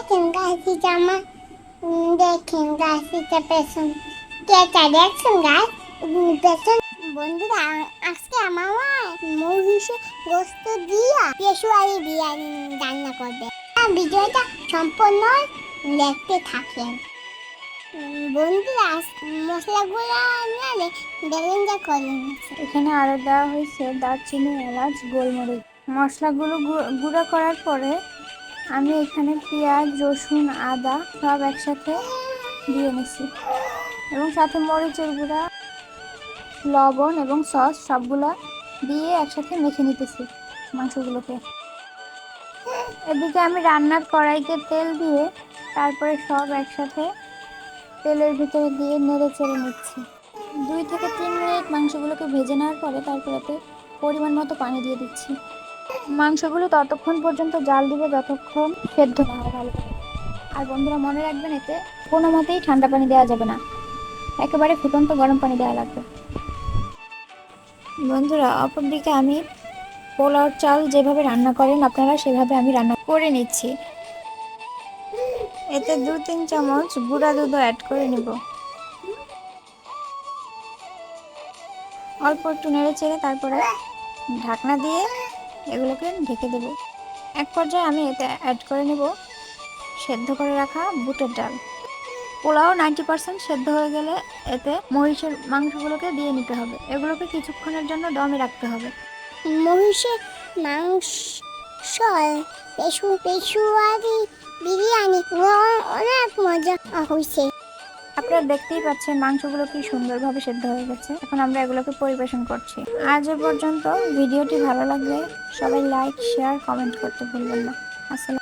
দেখেন গাছটি জামা উম, দেখেন গাছটিটা পেছন কেটা দেখছেন গাছ পেছন বন্ধুরা আজকে আমার মা মহিষে গোস্ত দিয়া পেশুয়ারি বিরিয়ানি রান্না করবে। ভিডিওটা সম্পূর্ণ দেখতে থাকেন। বন্ধুরা মশলাগুলো আনলে বেলেন্ডা করে এখানে আরও দেওয়া হয়েছে দারচিনি এলাচ গোলমরিচ। মশলাগুলো গুঁড়ো করার পরে আমি এখানে পেঁয়াজ, রসুন, আদা সব একসাথে দিয়ে নিছি এবং সাথে মরিচের গুঁড়া, লবণ এবং সস সবগুলো দিয়ে একসাথে মেখে নিতেছি মাংসগুলোকে। এদিকে আমি রান্নার কড়াইতে তেল দিয়ে তারপরে সব একসাথে তেলের ভিতরে দিয়ে নেড়ে চেড়ে নিচ্ছি। দুই থেকে তিন মিনিট মাংসগুলোকে ভেজে নেওয়ার পরে তারপরেতে পরিমাণ মতো পানি দিয়ে দিচ্ছি। মাংসগুলো ততক্ষণ পর্যন্ত জাল দিবে যতক্ষণ সেদ্ধ না হয় ভালো করে। আর বন্ধুরা, মনে রাখবেন এতে কোনো মতেই ঠান্ডা পানি দেওয়া যাবে না। একেবারে ফুটন্ত গরম পানি দেওয়া লাগবে। বন্ধুরা অপরদিকে আমি পোলাওর চাল যেভাবে রান্না করেন, আপনারা সেভাবে আমি রান্না করে নিচ্ছি। এতে দু তিন চামচ গুঁড়া দুধও অ্যাড করে নেব। অল্প একটু নেড়ে চেড়ে তারপরে ঢাকনা দিয়ে এগুলোকে ঢেকে দেব। এক পর্যায়ে আমি এতে অ্যাড করে নেব সেদ্ধ করে রাখা বুটের ডাল। পোলাও নাইনটি পার্সেন্ট সেদ্ধ হয়ে গেলে এতে মহিষের মাংসগুলোকে দিয়ে নিতে হবে। এগুলোকে কিছুক্ষণের জন্য দমে রাখতে হবে। মহিষের মাংস পেশু পেশুয়ারি বিরিয়ানি অনেক মজা হয়েছে আপনারা দেখতেই পাচ্ছেন মাংসগুলো কি সুন্দরভাবে সেদ্ধ হয়ে গেছে। এখন আমরা এগুলোকে পরিবেশন করছি। আজ এ পর্যন্ত ভিডিওটি ভালো লাগলে সবাই লাইক শেয়ার কমেন্ট করতে ভুলবেন না। আসসালাম